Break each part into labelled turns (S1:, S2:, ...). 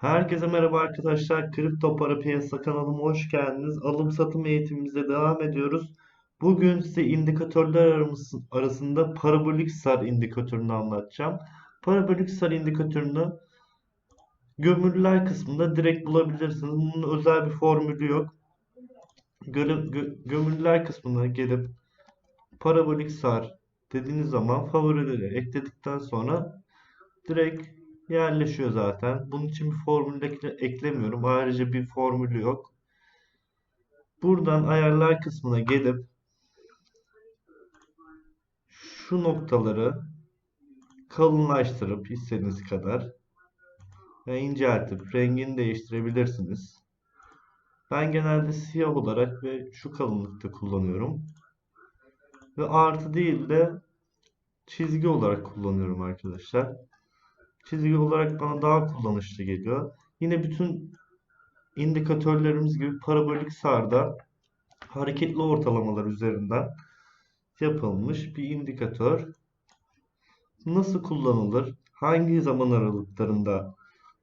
S1: Herkese merhaba arkadaşlar. Kripto para piyasa kanalıma hoş geldiniz. Alım satım eğitimimize devam ediyoruz. Bugün size indikatörler arasında parabolik sar indikatörünü anlatacağım. Parabolik sar indikatörünü gömülüler kısmında direkt bulabilirsiniz. Bunun özel bir formülü yok. Gö- gö- gömülüler kısmına gelip parabolik sar dediğiniz zaman favorileri ekledikten sonra direkt yerleşiyor zaten. Bunun için bir formül ekle- eklemiyorum. Ayrıca bir formülü yok. Buradan ayarlar kısmına gelip şu noktaları kalınlaştırıp istediğiniz kadar ve inceltip rengini değiştirebilirsiniz. Ben genelde siyah olarak ve şu kalınlıkta kullanıyorum. Ve artı değil de çizgi olarak kullanıyorum arkadaşlar. Çizgi olarak bana daha kullanışlı geliyor. Yine bütün indikatörlerimiz gibi parabolik sarda hareketli ortalamalar üzerinden yapılmış bir indikatör. Nasıl kullanılır? Hangi zaman aralıklarında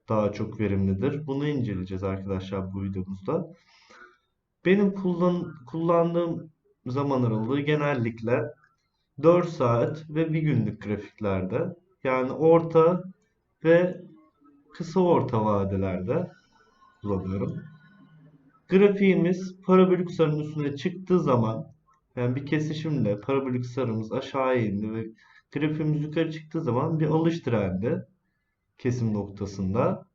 S1: daha çok verimlidir? Bunu inceleyeceğiz arkadaşlar bu videomuzda. Benim kullan kullandığım zaman aralığı genellikle 4 saat ve 1 günlük grafiklerde. Yani orta ve kısa orta vadelerde kullanıyorum. Grafiğimiz parabolik sarının üstüne çıktığı zaman yani bir kesişimle parabolik sarımız aşağıya indi ve grafiğimiz yukarı çıktığı zaman bir alış trendi kesim noktasında.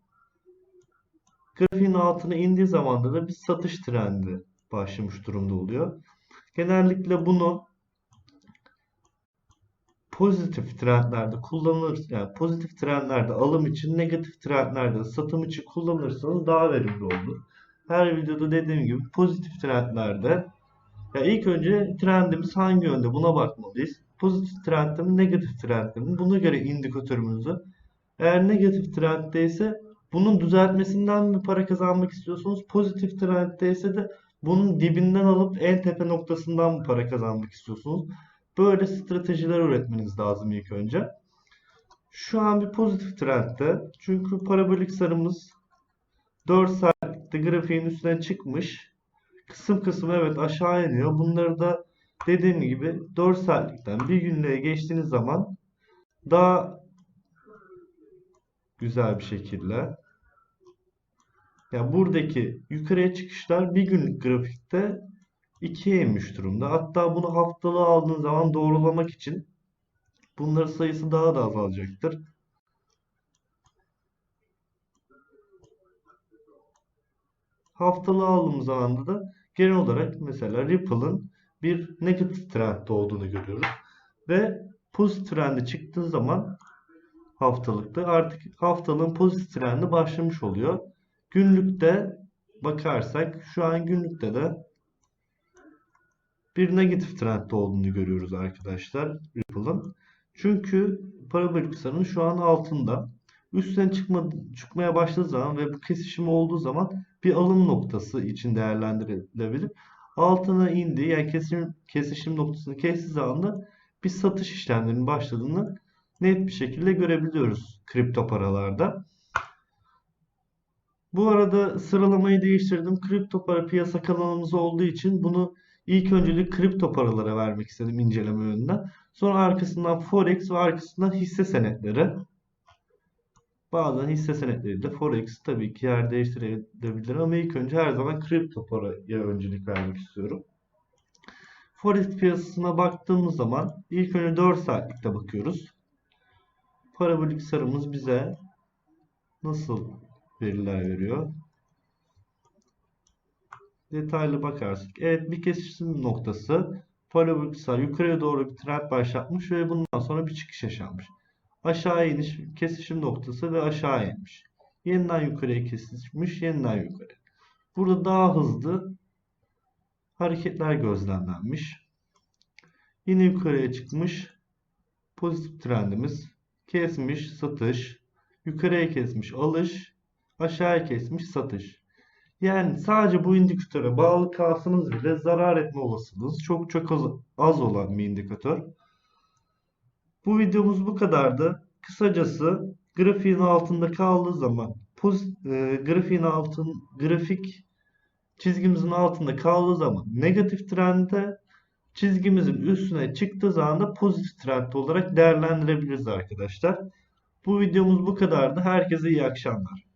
S1: Grafiğin altına indiği zaman da bir satış trendi başlamış durumda oluyor. Genellikle bunu pozitif trendlerde kullanılır yani pozitif trendlerde alım için negatif trendlerde satım için kullanırsanız daha verimli olur. Her videoda dediğim gibi pozitif trendlerde ya ilk önce trendimiz hangi yönde buna bakmalıyız. Pozitif trendde mi negatif trendde mi buna göre indikatörümüzü eğer negatif trenddeyse bunun düzeltmesinden mi para kazanmak istiyorsunuz? Pozitif trenddeyse de bunun dibinden alıp en tepe noktasından mı para kazanmak istiyorsunuz? Böyle stratejiler üretmeniz lazım ilk önce. Şu an bir pozitif trendde. Çünkü parabolik sarımız 4 saatlikte grafiğin üstüne çıkmış. Kısım kısım evet aşağı iniyor. Bunları da dediğim gibi 4 saatlikten bir günlüğe geçtiğiniz zaman daha güzel bir şekilde yani buradaki yukarıya çıkışlar bir günlük grafikte ikiye inmiş durumda. Hatta bunu haftalığa aldığın zaman doğrulamak için bunların sayısı daha da azalacaktır. Haftalığa aldığımız zaman da genel olarak mesela Ripple'ın bir negatif trendde olduğunu görüyoruz. Ve pozitif trendi çıktığı zaman haftalıkta artık haftalığın pozitif trendi başlamış oluyor. Günlükte bakarsak şu an günlükte de bir negatif trendde olduğunu görüyoruz arkadaşlar Ripple'ın. Çünkü parabolik sarının şu an altında. Üstten çıkma, çıkmaya başladığı zaman ve bu kesişim olduğu zaman bir alım noktası için değerlendirilebilir. Altına indi yani kesim, kesişim noktasını kestiği zaman da bir satış işlemlerinin başladığını net bir şekilde görebiliyoruz kripto paralarda. Bu arada sıralamayı değiştirdim. Kripto para piyasa kanalımız olduğu için bunu ilk öncelik kripto paralara vermek istedim inceleme yönünden. Sonra arkasından Forex ve arkasından hisse senetleri. Bazen hisse senetleri de Forex tabii ki yer değiştirebilir ama ilk önce her zaman kripto paraya öncelik vermek istiyorum. Forex piyasasına baktığımız zaman ilk önce 4 saatlikte bakıyoruz. Parabolik sarımız bize nasıl veriler veriyor? Detaylı bakarsak. Evet bir kesişim noktası. Sar yukarıya doğru bir trend başlatmış ve bundan sonra bir çıkış yaşanmış. Aşağı iniş kesişim noktası ve aşağı inmiş. Yeniden yukarıya kesişmiş, yeniden yukarı. Burada daha hızlı hareketler gözlemlenmiş. Yine yukarıya çıkmış. Pozitif trendimiz kesmiş, satış. Yukarıya kesmiş, alış. Aşağıya kesmiş, satış. Yani sadece bu indikatöre bağlı kalsanız bile zarar etme olasılığınız çok çok az, az olan bir indikatör. Bu videomuz bu kadardı. Kısacası grafiğin altında kaldığı zaman poz, e, grafiğin altın grafik çizgimizin altında kaldığı zaman negatif trendde çizgimizin üstüne çıktığı zaman da pozitif trend olarak değerlendirebiliriz arkadaşlar. Bu videomuz bu kadardı. Herkese iyi akşamlar.